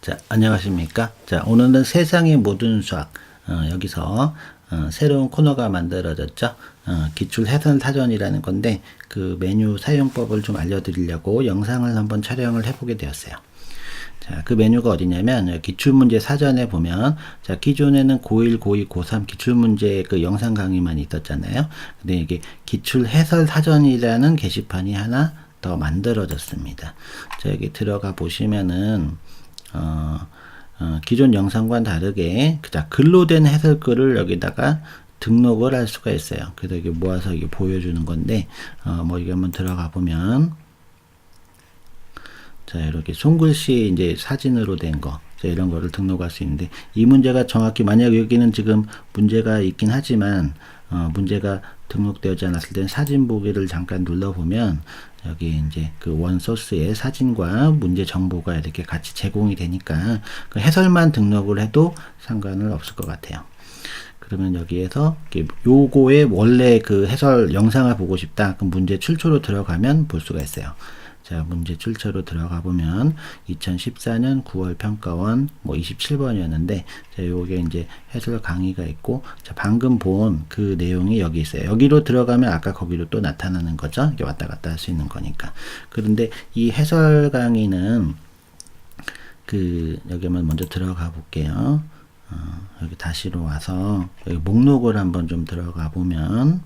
자, 안녕하십니까? 자, 오늘은 세상의 모든 수학, 어, 여기서, 어, 새로운 코너가 만들어졌죠? 어, 기출 해설 사전이라는 건데, 그 메뉴 사용법을 좀 알려드리려고 영상을 한번 촬영을 해보게 되었어요. 자, 그 메뉴가 어디냐면, 기출문제 사전에 보면, 자, 기존에는 고1, 고2, 고3 기출문제 그 영상 강의만 있었잖아요. 근데 이게 기출 해설 사전이라는 게시판이 하나 더 만들어졌습니다. 자, 여기 들어가 보시면은, 어, 어, 기존 영상과는 다르게 자, 글로 된 해설글을 여기다가 등록을 할 수가 있어요. 그래서 이게 모아서 이게 보여주는 건데, 어, 뭐 이게 한번 들어가 보면, 자, 이렇게 손글씨 이제 사진으로 된 거, 자, 이런 거를 등록할 수 있는데, 이 문제가 정확히, 만약 여기는 지금 문제가 있긴 하지만, 어, 문제가 등록되지 않았을 때는 사진 보기를 잠깐 눌러보면, 여기 이제 그 원 소스의 사진과 문제 정보가 이렇게 같이 제공이 되니까, 그 해설만 등록을 해도 상관은 없을 것 같아요. 그러면 여기에서 요거의 원래 그 해설 영상을 보고 싶다. 그럼 문제 출처로 들어가면 볼 수가 있어요. 자, 문제 출처로 들어가 보면 2014년 9월 평가원 뭐 27번이었는데 자, 요게 이제 해설 강의가 있고 자, 방금 본 그 내용이 여기 있어요. 여기로 들어가면 아까 거기로 또 나타나는 거죠. 이렇게 왔다 갔다 할 수 있는 거니까. 그런데 이 해설 강의는 그 여기 한번 먼저 들어가 볼게요. 어, 여기 다시로 와서 여기 목록을 한번 좀 들어가 보면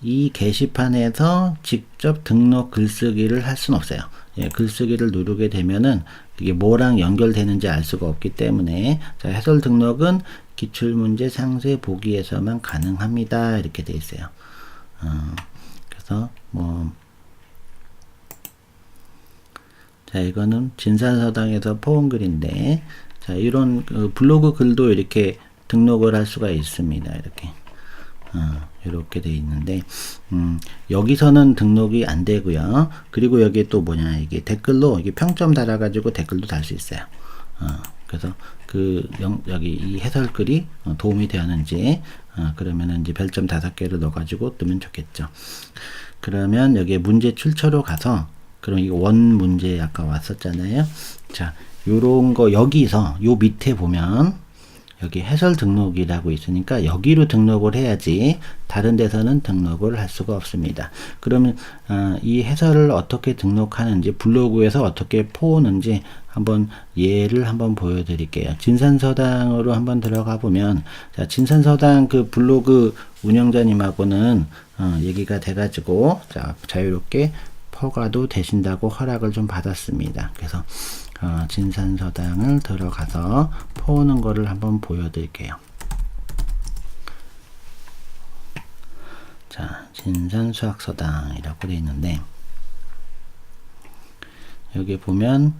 이 게시판에서 직접 등록 글쓰기를 할 수는 없어요. 예, 글쓰기를 누르게 되면은 이게 뭐랑 연결되는지 알 수가 없기 때문에 자, 해설 등록은 기출문제 상세 보기에서만 가능합니다. 이렇게 돼 있어요. 어, 그래서 뭐 자, 이거는 진산서당에서 포온 글인데, 자, 이런 그 블로그 글도 이렇게 등록을 할 수가 있습니다. 이렇게. 어, 이렇게 돼 있는데, 음, 여기서는 등록이 안 되고요. 그리고 여기 또 뭐냐, 이게 댓글로, 이게 평점 달아가지고 댓글도 달 수 있어요. 어, 그래서 그, 영, 여기 이 해설글이 어, 도움이 되었는지, 어, 그러면은 이제 별점 다섯 개를 넣어가지고 뜨면 좋겠죠. 그러면 여기에 문제 출처로 가서, 그럼 이거 원 문제 아까 왔었잖아요. 자, 요런 거 여기서 요 밑에 보면 여기 해설 등록이라고 있으니까 여기로 등록을 해야지 다른 데서는 등록을 할 수가 없습니다. 그러면 어, 이 해설을 어떻게 등록하는지 블로그에서 어떻게 포오는지 한번 예를 한번 보여드릴게요. 진산서당으로 한번 들어가 보면 자 진산서당 그 블로그 운영자님하고는 어, 얘기가 돼가지고 자 자유롭게 허가도 되신다고 허락을 좀 받았습니다. 그래서 어, 진산서당을 들어가서 퍼오는 거를 한번 보여드릴게요. 자, 진산수학서당이라고 되어 있는데 여기 보면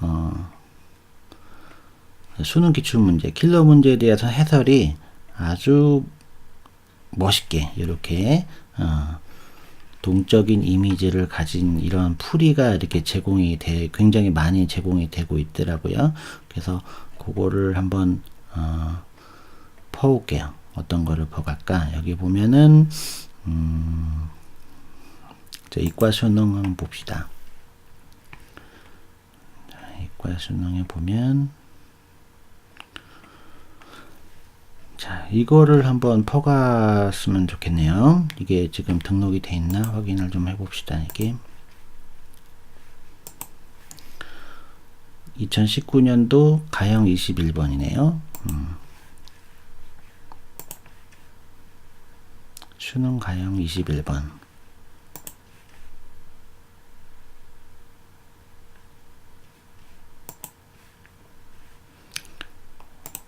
어, 수능 기출 문제, 킬러 문제에 대해서 해설이 아주 멋있게 이렇게 어, 동적인 이미지를 가진 이런 풀이가 이렇게 제공이 돼 굉장히 많이 제공이 되고 있더라고요. 그래서 그거를 한번 어, 퍼올게요. 어떤 거를 퍼갈까? 여기 보면은 음, 이과 수능 한번 봅시다. 자, 이과 수능에 보면 자, 이거를 한번 퍼갔으면 좋겠네요. 이게 지금 등록이 돼 있나 확인을 좀 해봅시다. 이게 2019년도 가형 21번이네요. 음. 수능 가형 21번.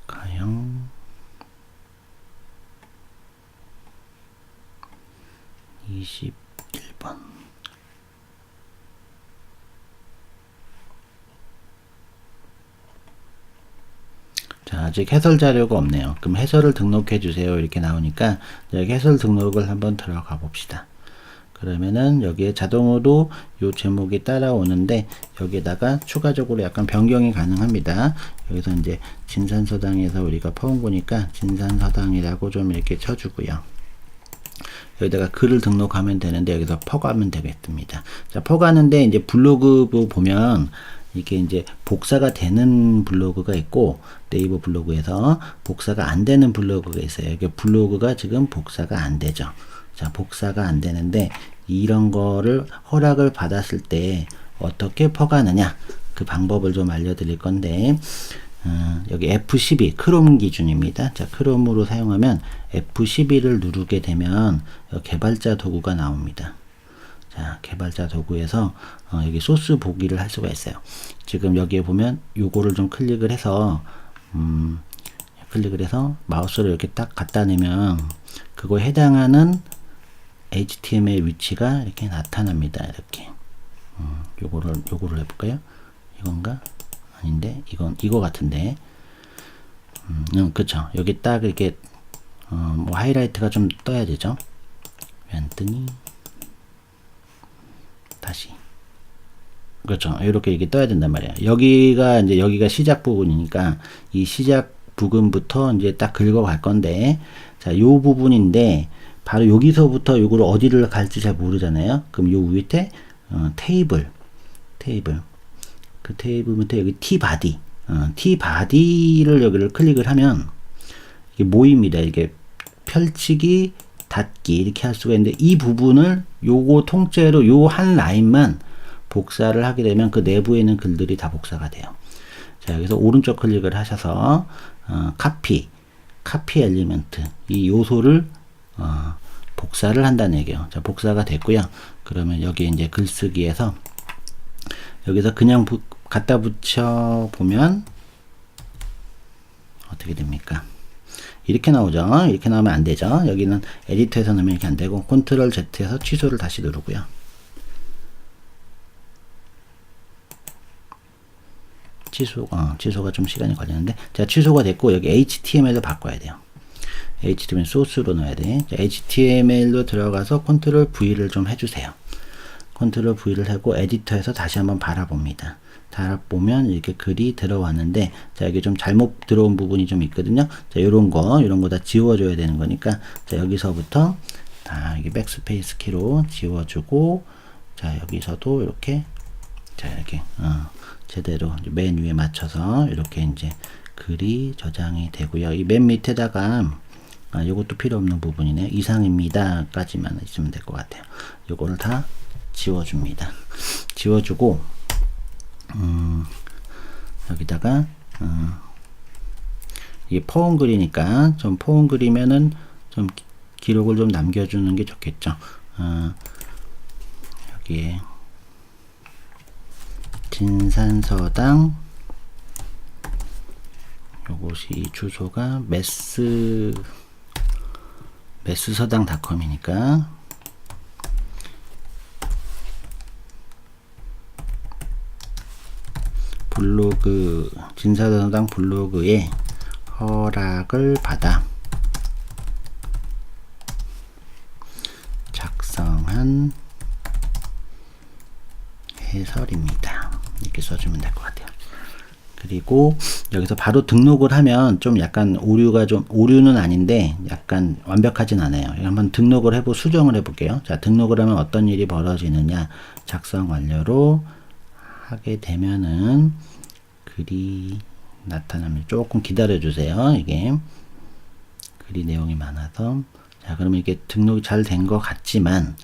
가형 21번. 자, 아직 해설 자료가 없네요. 그럼 해설을 등록해 주세요. 이렇게 나오니까 해설 등록을 한번 들어가 봅시다. 그러면은 여기에 자동으로 요 제목이 따라오는데 여기에다가 추가적으로 약간 변경이 가능합니다. 여기서 이제 진산서당에서 우리가 퍼온 거니까 진산서당이라고 좀 이렇게 쳐주고요. 여기다가 글을 등록하면 되는데 여기서 퍼가면 되겠습니다. 자, 퍼가는데 이제 블로그 보면 이게 이제 복사가 되는 블로그가 있고 네이버 블로그에서 복사가 안 되는 블로그가 있어요. 이게 블로그가 지금 복사가 안 되죠. 자, 복사가 안 되는데 이런 거를 허락을 받았을 때 어떻게 퍼가느냐 그 방법을 좀 알려드릴 건데 어, 여기 F12 크롬 기준입니다. 자, 크롬으로 사용하면 F12를 누르게 되면 개발자 도구가 나옵니다. 자, 개발자 도구에서 어, 여기 소스 보기를 할 수가 있어요. 지금 여기에 보면 요거를 좀 클릭을 해서 음, 클릭을 해서 마우스를 이렇게 딱 갖다 내면 그거에 해당하는 HTML 위치가 이렇게 나타납니다. 이렇게 음, 요거를 요거를 해볼까요? 이건가? 아닌데 이건 이거 같은데 음, 음 그쵸 여기 딱 이렇게 어, 뭐 하이라이트가 좀 떠야 되죠 뜨니 다시. 그렇죠. 이렇게 이렇게 떠야 된단 말이야. 여기가 이제 여기가 시작 부분이니까 이 시작 부분부터 이제 딱 긁어갈 건데 자 요 부분인데 바로 여기서부터 요거를 어디를 갈지 잘 모르잖아요. 그럼 요 밑에 어, 테이블 테이블. 그 테이블 밑에 여기 T 바디, 어, T 바디를 여기를 클릭을 하면 이게 모입니다. 이게 펼치기, 닫기 이렇게 할 수가 있는데 이 부분을 요거 통째로 요 한 라인만 복사를 하게 되면 그 내부에 있는 글들이 다 복사가 돼요. 자 여기서 오른쪽 클릭을 하셔서 어, 카피, 카피 엘리멘트 이 요소를 어, 복사를 한다는 얘기예요. 자 복사가 됐고요. 그러면 여기 이제 글쓰기에서 여기서 그냥 부, 갖다 붙여 보면 어떻게 됩니까? 이렇게 나오죠. 이렇게 나오면 안 되죠. 여기는 에디터에서 넣으면 이렇게 안 되고 컨트롤 Z에서 취소를 다시 누르고요. 취소, 어, 취소가 좀 시간이 걸리는데 자 취소가 됐고 여기 HTML도 바꿔야 돼요. HTML 소스로 넣어야 돼. 자, HTML로 들어가서 컨트롤 V를 좀 해주세요. 컨트롤 V를 하고 에디터에서 다시 한번 바라봅니다. 달아보면 이렇게 글이 들어왔는데 자 여기 좀 잘못 들어온 부분이 좀 있거든요. 자 요런 거 요런 거 다 지워줘야 되는 거니까 자 여기서부터 다 여기 백스페이스 키로 지워주고 자 여기서도 이렇게 자 이렇게 어, 제대로 맨 위에 맞춰서 이렇게 이제 글이 저장이 되고요. 이 맨 밑에다가 아, 요것도 필요 없는 부분이네. 이상입니다 까지만 있으면 될 것 같아요. 요거를 다 지워줍니다. 지워주고 음, 여기다가 어, 이게 포옹 글이니까 좀 포옹 글이면은 좀 기록을 좀 남겨주는 게 좋겠죠. 어, 여기에 진산서당 요것이 주소가 메스 메스서당닷컴이니까 블로그 진사단당 블로그에 허락을 받아 작성한 해설입니다. 이렇게 써주면 될 것 같아요. 그리고 여기서 바로 등록을 하면 좀 약간 오류가 좀 오류는 아닌데 약간 완벽하진 않아요. 한번 등록을 해보 수정을 해볼게요. 자 등록을 하면 어떤 일이 벌어지느냐 작성 완료로 하게 되면은 글이 나타납니다. 조금 기다려 주세요. 이게 글이 내용이 많아서 자 그러면 이게 등록이 잘 된 것 같지만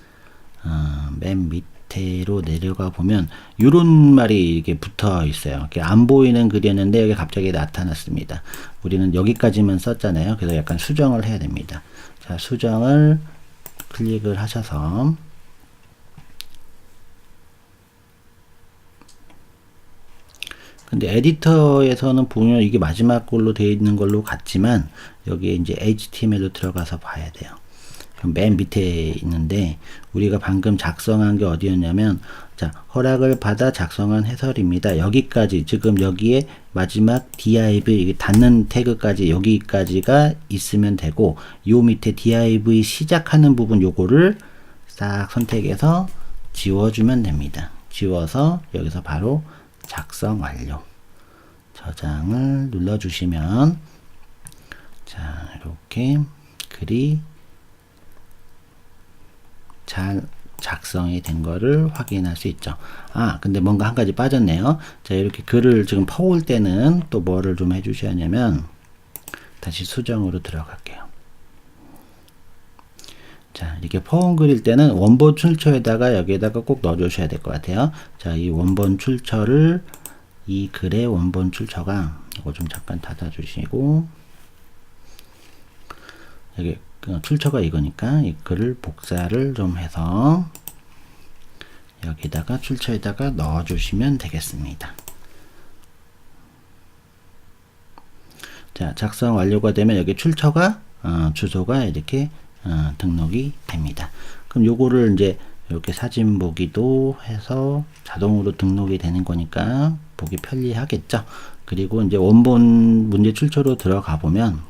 어, 맨 밑으로 내려가 보면 이런 말이 이렇게 붙어 있어요. 이렇게 안 보이는 글이었는데 여기 갑자기 나타났습니다. 우리는 여기까지만 썼잖아요. 그래서 약간 수정을 해야 됩니다. 자 수정을 클릭을 하셔서 근데 에디터에서는 보면 이게 마지막 걸로 되어 있는 걸로 같지만 여기에 이제 HTML로 들어가서 봐야 돼요. 그럼 맨 밑에 있는데 우리가 방금 작성한 게 어디였냐면 자 허락을 받아 작성한 해설입니다. 여기까지 지금 여기에 마지막 div 이게 닫는 태그까지 여기까지가 있으면 되고 요 밑에 div 시작하는 부분 요거를 싹 선택해서 지워주면 됩니다. 지워서 여기서 바로 작성 완료. 저장을 눌러주시면 자 이렇게 글이 잘 작성이 된 거를 확인할 수 있죠. 아, 근데 뭔가 한 가지 빠졌네요. 자, 이렇게 글을 지금 퍼올 때는 또 뭐를 좀 해주셔야 하냐면, 다시 수정으로 들어갈게요. 자, 이렇게 퍼온 글일 때는 원본 출처에다가 여기에다가 꼭 넣어주셔야 될 것 같아요. 자, 이 원본 출처를 이 글의 원본 출처가 이거 좀 잠깐 닫아주시고 여기 그 출처가 이거니까 이 글을 복사를 좀 해서 여기다가 출처에다가 넣어주시면 되겠습니다. 자, 작성 완료가 되면 여기 출처가 어, 주소가 이렇게 어, 등록이 됩니다. 그럼 요거를 이제 이렇게 사진 보기도 해서 자동으로 등록이 되는 거니까 보기 편리하겠죠. 그리고 이제 원본 문제 출처로 들어가 보면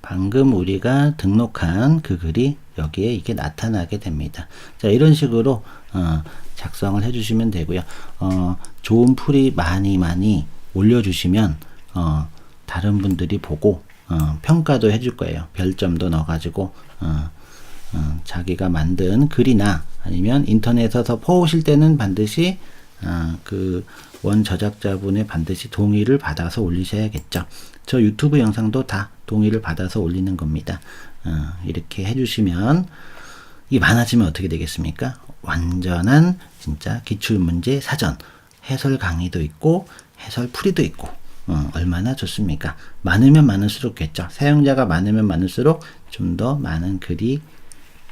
방금 우리가 등록한 그 글이 여기에 이게 나타나게 됩니다. 자, 이런 식으로 어, 작성을 해주시면 되고요. 어, 좋은 풀이 많이 많이 올려주시면 어, 다른 분들이 보고 어, 평가도 해줄 거예요. 별점도 넣어가지고 어, 어, 자기가 만든 글이나 아니면 인터넷에서 퍼오실 때는 반드시 어, 그원 저작자분의 반드시 동의를 받아서 올리셔야겠죠. 저 유튜브 영상도 다 동의를 받아서 올리는 겁니다. 어, 이렇게 해주시면 이 많아지면 어떻게 되겠습니까? 완전한 진짜 기출문제 사전 해설 강의도 있고 해설 풀이도 있고 어, 얼마나 좋습니까? 많으면 많을수록 겠죠. 사용자가 많으면 많을수록 좀 더 많은 글이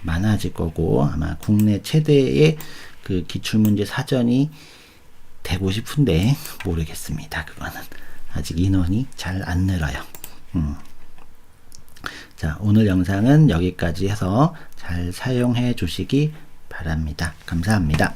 많아질 거고 아마 국내 최대의 그 기출문제 사전이 되고 싶은데 모르겠습니다. 그거는 아직 인원이 잘 안 늘어요. 음. 자, 오늘 영상은 여기까지 해서 잘 사용해 주시기 바랍니다. 감사합니다.